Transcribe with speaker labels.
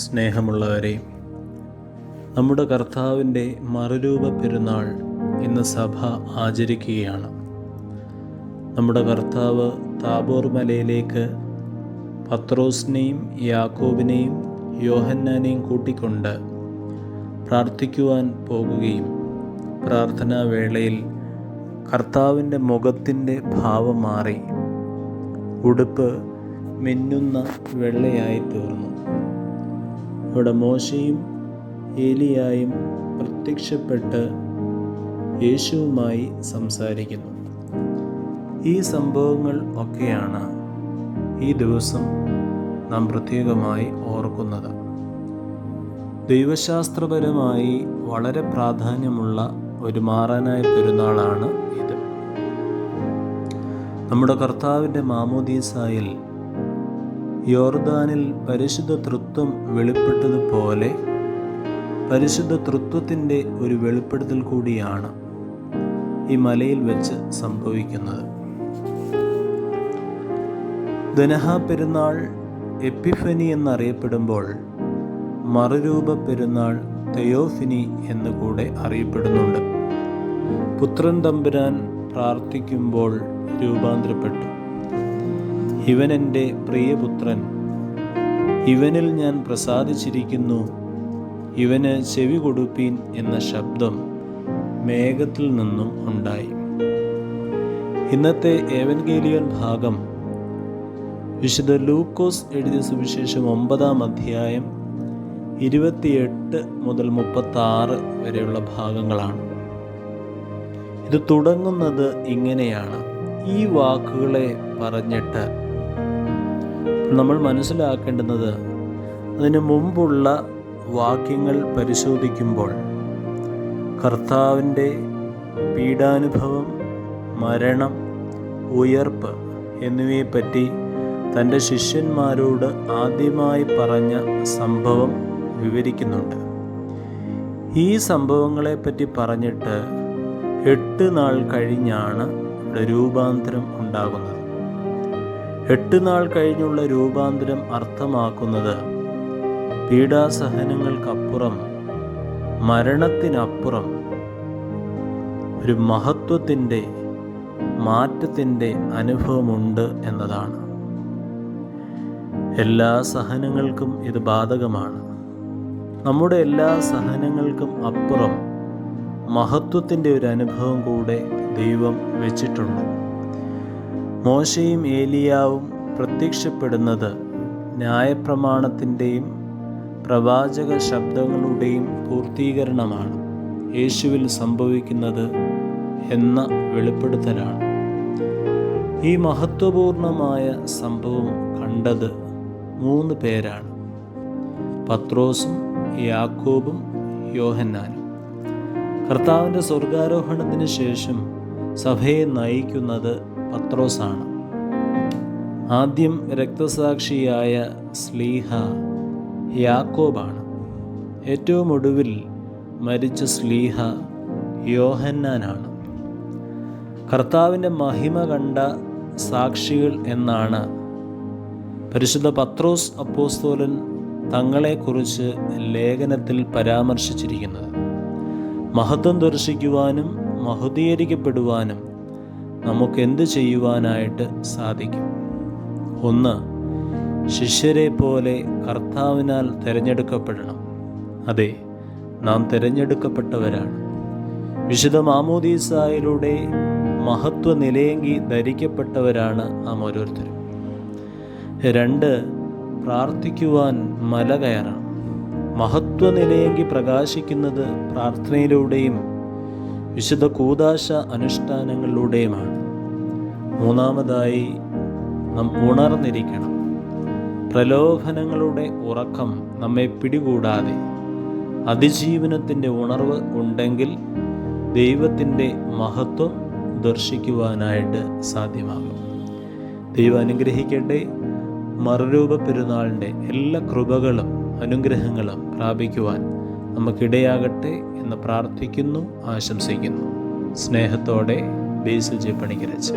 Speaker 1: സ്നേഹമുള്ളവരെ നമ്മുടെ കർത്താവിന്റെ മറുരൂപ പെരുന്നാൾ ഇന്ന് സഭ ആചരിക്കുകയാണ്. നമ്മുടെ കർത്താവ് താബോർ മലയിലേക്ക് പത്രോസിനെയും യാക്കോബിനെയും യോഹന്നാനെയും കൂട്ടിക്കൊണ്ട് പ്രാർത്ഥിക്കുവാൻ പോകുകയും പ്രാർത്ഥനാ വേളയിൽ കർത്താവിന്റെ മുഖത്തിന്റെ ഭാവം മാറി ഉടുപ്പ് മിന്നുന്ന വെള്ളയായി തീർന്നു. അവിടെ മോശയും ഏലിയായും പ്രത്യക്ഷപ്പെട്ട് യേശുവുമായി സംസാരിക്കുന്നു. ഈ സംഭവങ്ങൾ ഒക്കെയാണ് ഈ ദിവസം നാം പ്രത്യേകമായി ഓർക്കുന്നത്. ദൈവശാസ്ത്രപരമായി വളരെ പ്രാധാന്യമുള്ള ഒരു മാറാനായ പെരുന്നാളാണ് ഇത്. നമ്മുടെ കർത്താവിന്റെ മാമോദീസായിൽ യോർദാനിൽ പരിശുദ്ധ തൃത്വം വെളിപ്പെട്ടതുപോലെ പരിശുദ്ധ തൃത്വത്തിന്റെ ഒരു വെളിപ്പെടുത്തൽ കൂടിയാണ് ഈ മലയിൽ വെച്ച് സംഭവിക്കുന്നത്. ധനഹ പെരുന്നാൾ എപ്പിഫനി എന്നറിയപ്പെടുമ്പോൾ മറുരൂപ പെരുന്നാൾ തെയോഫിനി എന്ന് കൂടെ അറിയപ്പെടുന്നുണ്ട്. പുത്രൻ തമ്പുരാൻ പ്രാർത്ഥിക്കുമ്പോൾ രൂപാന്തരപ്പെട്ടു. ഇവൻ എന്റെ പ്രിയപുത്രൻ. ഇവനിൽ ഞാൻ പ്രസാദിച്ചിരിക്കുന്നു. ഇവന് ചെവി കൊടുപ്പീൻ എന്ന ശബ്ദം മേഘത്തിൽ നിന്നും ഉണ്ടായി. ഇന്നത്തെ ഏവൻഗേലിയൻ ഭാഗം. വിശുദ്ധ ലൂക്കോസ് എഴുതിയ സുവിശേഷം ഒമ്പതാം അധ്യായം ഇരുപത്തിയെട്ട് മുതൽ മുപ്പത്തി ആറ് വരെയുള്ള ഭാഗങ്ങളാണ്. ഇത് തുടങ്ങുന്നത് ഇങ്ങനെയാണ്. ഈ വാക്കുകളെ പറഞ്ഞിട്ട് നമ്മൾ മനസ്സിലാക്കേണ്ടുന്നത് അതിന് മുമ്പുള്ള വാക്യങ്ങൾ പരിശോധിക്കുമ്പോൾ കർത്താവിന്റെ പീഡാനുഭവം മരണം ഉയർപ്പ് എന്നിവയെപ്പറ്റി തന്റെ ശിഷ്യന്മാരോട് ആദ്യമായി പറഞ്ഞ സംഭവം വിവരിക്കുന്നുണ്ട്. ഈ സംഭവങ്ങളെപ്പറ്റി പറഞ്ഞിട്ട് എട്ട് നാൾ കഴിഞ്ഞാണ് ഇവിടെ രൂപാന്തരം ഉണ്ടാകുന്നത്. എട്ട് നാൾ കഴിഞ്ഞുള്ള രൂപാന്തരം അർത്ഥമാക്കുന്നത് പീഡാസഹനങ്ങൾക്കപ്പുറം മരണത്തിനപ്പുറം ഒരു മഹത്വത്തിന്റെ മാറ്റത്തിന്റെ അനുഭവമുണ്ട് എന്നതാണ്. എല്ലാ സഹനങ്ങൾക്കും ഇത് ബാധകമാണ്. നമ്മുടെ എല്ലാ സഹനങ്ങൾക്കും അപ്പുറം മഹത്വത്തിന്റെ ഒരു അനുഭവം കൂടെ ദൈവം വെച്ചിട്ടുണ്ട്. മോശയും ഏലിയാവും പ്രത്യക്ഷപ്പെടുന്നത് ന്യായപ്രമാണത്തിന്റെയും പ്രവാചക ശബ്ദങ്ങളുടെയും പൂർത്തീകരണമാണ്. യേശുവിൽ സംഭവിക്കുന്നത് എന്ന വെളിപ്പെടുത്തലാണ്. ഈ മഹത്വപൂർണമായ സംഭവം കണ്ടത് മൂന്ന് പേരാണ്. പത്രോസും യാക്കോബും യോഹന്നാനും. കർത്താവിന്റെ സ്വർഗാരോഹണത്തിന് ശേഷം സഭയെ നയിക്കുന്നത് പത്രോസാണ്. ആദ്യം രക്തസാക്ഷിയായ സ്ലീഹ യാക്കോബാണ്. ഏറ്റവും ഒടുവിൽ മരിച്ച സ്ലീഹ യോഹന്നാനാണ്. കർത്താവിന്റെ മഹിമ കണ്ട സാക്ഷികൾ എന്നാണ് പരിശുദ്ധ പത്രോസ് അപ്പോസ്തോലൻ തങ്ങളെക്കുറിച്ച് ലേഖനത്തിൽ പരാമർശിച്ചിരിക്കുന്നത്. മഹത്വം ദർശിക്കുവാനും മഹുദീകരിക്കപ്പെടുവാനും നമുക്ക് എന്ത് ചെയ്യുവാനായിട്ട് സാധിക്കും? ഒന്ന് ശിഷ്യരെ പോലെ കർത്താവിനാൽ തിരഞ്ഞെടുക്കപ്പെടണം. അതെ നാം തിരഞ്ഞെടുക്കപ്പെട്ടവരാണ്. വിശുദ്ധ മാമോദീസായിലൂടെ മഹത്വ നിലയെങ്കി ധരിക്കപ്പെട്ടവരാണ് നാം ഓരോരുത്തരും. രണ്ട് പ്രാർത്ഥിക്കുവാൻ മല കയറണം. മഹത്വ നിലയെങ്കി പ്രകാശിക്കുന്നത് പ്രാർത്ഥനയിലൂടെയും വിശുദ്ധ കൂതാശ അനുഷ്ഠാനങ്ങളിലൂടെയുമാണ്. മൂന്നാമതായി നാം ഉണർന്നിരിക്കണം. പ്രലോഭനങ്ങളുടെ ഉറക്കം നമ്മെ പിടികൂടാതെ. അതിജീവനത്തിന്റെ ഉണർവ് ഉണ്ടെങ്കിൽ ദൈവത്തിന്റെ മഹത്വം ദർശിക്കുവാനായിട്ട് സാധ്യമാകും. ദൈവം അനുഗ്രഹിക്കട്ടെ. മറുരൂപ പെരുന്നാളിന്റെ എല്ലാ കൃപകളും അനുഗ്രഹങ്ങളും പ്രാപിക്കുവാൻ നമുക്കിടയാകട്ടെ എന്ന് പ്രാർത്ഥിക്കുന്നു ആശംസിക്കുന്നു. സ്നേഹത്തോടെ ബേസിൽ ജെ പണിക്കരച്ച്.